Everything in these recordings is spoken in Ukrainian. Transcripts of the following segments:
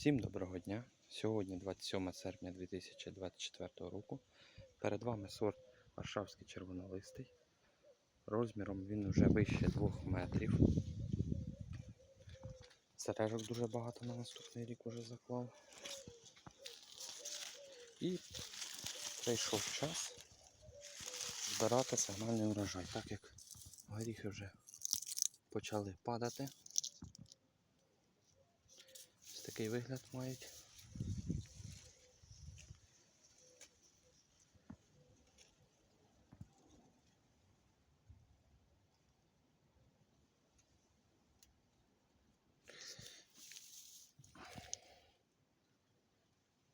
Всім доброго дня! Сьогодні 27 серпня 2024 року. Перед вами сорт Варшавський червонолистий. Розміром він вже вище 2 метрів. Сережок дуже багато на наступний рік уже заклав. І прийшов час збирати сигнальний урожай, так як горіхи вже почали падати. Такий вигляд мають.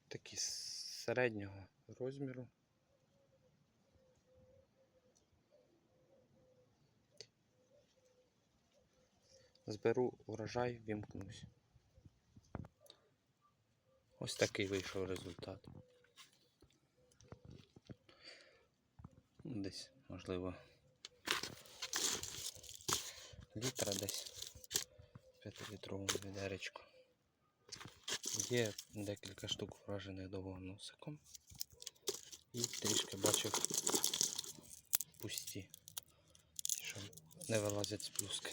Такі середнього розміру. Зберу урожай, вімкнусь. Ось такий вийшов результат. Ну, Десь, можливо, літра десь 5-літровому відеречку. Є декілька штук вражених довгоносиком. І трішки бачив пусті, що не вилазять з плюски.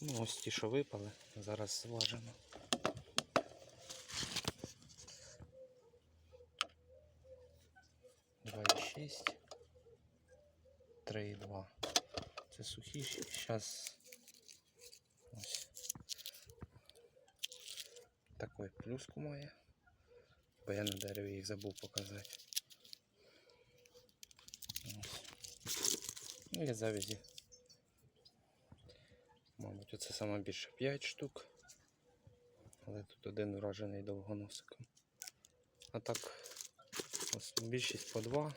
Ну, ось ті, що випали, зараз зважимо. Два і шість. Три і два. Це сухіші. Зараз ось такий плюску має. Бо я на дереві їх забув показати. Ось. Ну і завязі. Мабуть, оце саме більше 5 штук. Але тут один вражений довгоносиком. А так, ось більшість по 2.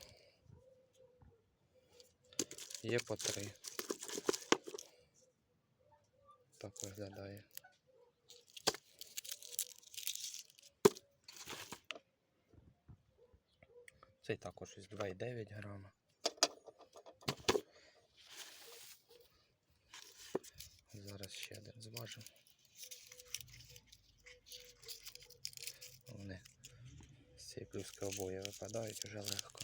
Є по 3. Так виглядає. Цей також із 2,9 грама. Зараз ще один зважимо. Вони з цієї плюски обоє випадають вже легко.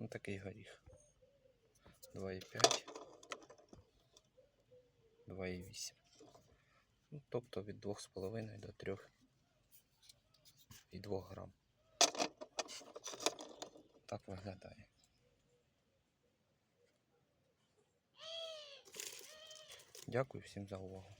Ну такий горіх. 2,5, 2,8. Ну, тобто від 2,5 до 3 і 2 грам. Так виглядає. Дякую всім за увагу.